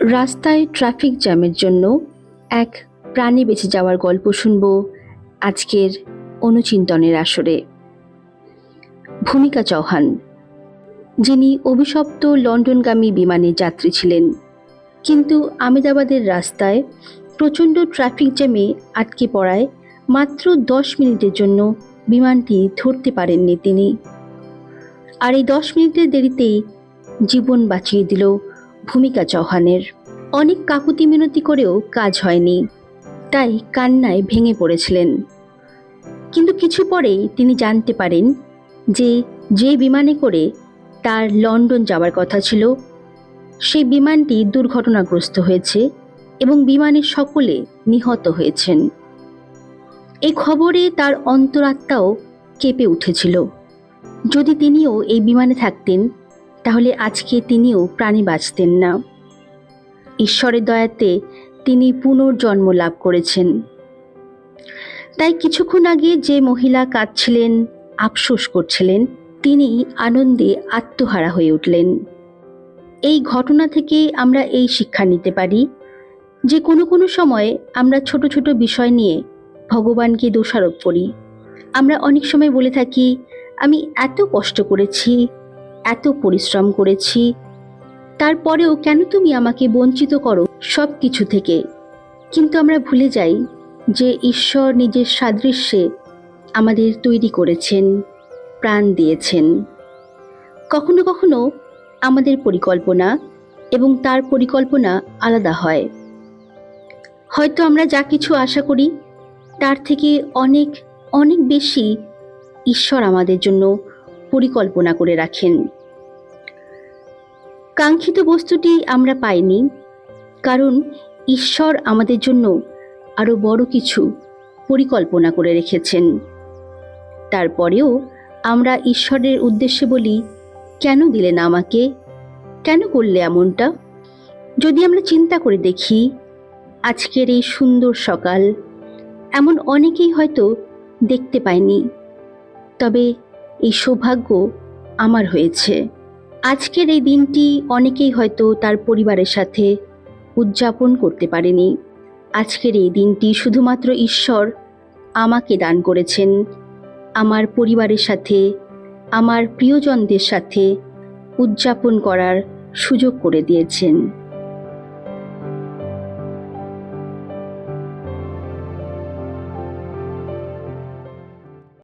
রাস্তায় ট্রাফিক জ্যামের জন্য এক প্রাণী বেঁচে যাওয়ার গল্প শুনব আজকের অনুচিন্তনের আসরে। ভূমিকা চৌহান, যিনি অভিশপ্ত লন্ডনগামী বিমানের যাত্রী ছিলেন, কিন্তু আমেদাবাদের রাস্তায় প্রচণ্ড ট্রাফিক জ্যামে আটকে পড়ায় মাত্র দশ মিনিটের জন্য বিমানটি ধরতে পারেননি তিনি। আর এই দশ মিনিটের দেরিতেই জীবন বাঁচিয়ে দিল ভূমিকা চৌহানের। অনেক কাকুতি মিনতি করেও কাজ হয়নি। তাই কান্নায় ভেঙে পড়েছিলেন। কিন্তু কিছু পরেই তিনি জানতে পারেন যে যে বিমানে করে তার লন্ডন যাওয়ার কথা ছিল, সেই বিমানটি দুর্ঘটনাগ্রস্ত হয়েছে এবং বিমানের সকলে নিহত হয়েছেন। এই খবরে তার অন্তরাত্মাও কেঁপে উঠেছিল। যদি তিনিও এই বিমানে থাকতেন তাহলে আজকে তিনিও প্রাণী বাঁচতেন না। ঈশ্বরের দয়াতে তিনি পুনর্জন্ম লাভ করেছেন। তাই কিছুক্ষণ আগে যে মহিলা কাঁদছিলেন, আফসোস করছিলেন, তিনি আনন্দে আত্মহারা হয়ে উঠলেন। এই ঘটনা থেকে আমরা এই শিক্ষা নিতে পারি যে কোনো কোনো সময় আমরা ছোট ছোট বিষয় নিয়ে ভগবানকে দোষারোপ করি। আমরা অনেক সময় বলে থাকি, আমি এত কষ্ট করেছি এত পরিশ্রম করেছি। তারপরেও কেন তুমি আমাকে বঞ্চিত করো সব কিছু থেকে? কিন্তু আমরা ভুলে যাই যে ঈশ্বর নিজের সাদৃশ্যে আমাদের তৈরি করেছেন, প্রাণ দিয়েছেন। কখনো কখনো আমাদের পরিকল্পনা এবং তার পরিকল্পনা আলাদা হয়। হয়তো আমরা যা কিছু আশা করি, তার থেকে অনেক অনেক বেশি ঈশ্বর আমাদের জন্য পরিকল্পনা করে রাখেন। কাঙ্ক্ষিত বস্তুটি আমরা পাইনি, কারণ ঈশ্বর আমাদের জন্য আরও বড় কিছু পরিকল্পনা করে রেখেছেন। তারপরেও আমরা ঈশ্বরের উদ্দেশ্যে বলি, কেন দিলেন আমাকে? কেন করলে এমনটা? যদি আমরা চিন্তা করে দেখি, আজকের এই সুন্দর সকাল এমন অনেকেই হয়তো দেখতে পায়নি। তবে এই সৌভাগ্য আমার হয়েছে। আজকের এই দিনটি অনেকেই হয়তো তার পরিবারের সাথে উদযাপন করতে পারেনি। আজকের এই দিনটি শুধুমাত্র ঈশ্বর আমাকে দান করেছেন। আমার পরিবারের সাথে, আমার প্রিয়জনদের সাথে উদযাপন করার সুযোগ করে দিয়েছেন।